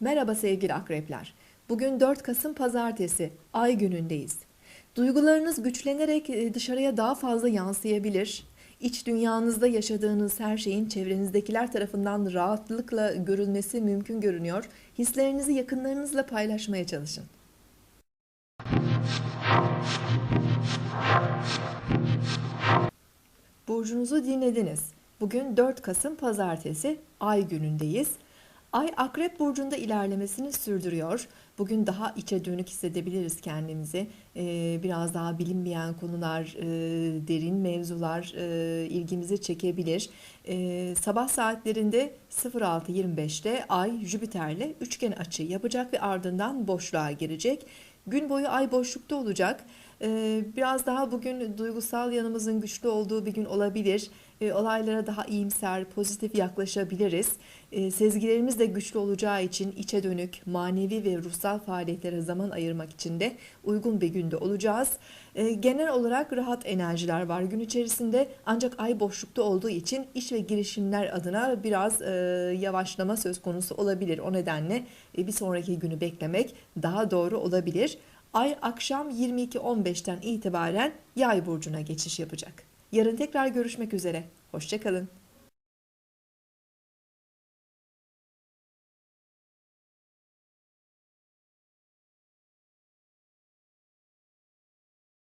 Merhaba sevgili akrepler. Bugün 4 Kasım Pazartesi, ay günündeyiz. Duygularınız güçlenerek e, dışarıya daha fazla yansıyabilir. İç dünyanızda yaşadığınız her şeyin çevrenizdekiler tarafından rahatlıkla görülmesi mümkün görünüyor. Hislerinizi yakınlarınızla paylaşmaya çalışın. Burcunuzu dinlediniz. Bugün 4 Kasım Pazartesi, ay günündeyiz. Ay Akrep Burcu'nda ilerlemesini sürdürüyor. Bugün daha içe dönük hissedebiliriz kendimizi. Ee, biraz daha bilinmeyen konular, e, derin mevzular e, ilgimizi çekebilir. Ee, sabah saatlerinde 06.25'te Ay Jüpiter'le üçgen açı yapacak ve ardından boşluğa girecek. Gün boyu Ay boşlukta olacak. Ee, Biraz daha bugün duygusal yanımızın güçlü olduğu bir gün olabilir. Ee, Olaylara daha iyimser, pozitif yaklaşabiliriz. Ee, Sezgilerimiz de güçlü olacağı için içe dönük, manevi ve ruhsal faaliyetlere zaman ayırmak için de uygun bir günde olacağız. Genel olarak rahat enerjiler var gün içerisinde ancak ay boşlukta olduğu için iş ve girişimler adına biraz e, yavaşlama söz konusu olabilir. O nedenle e, bir sonraki günü beklemek daha doğru olabilir. Ay akşam 22.15'ten itibaren Yay burcuna geçiş yapacak. Yarın tekrar görüşmek üzere. Hoşçakalın.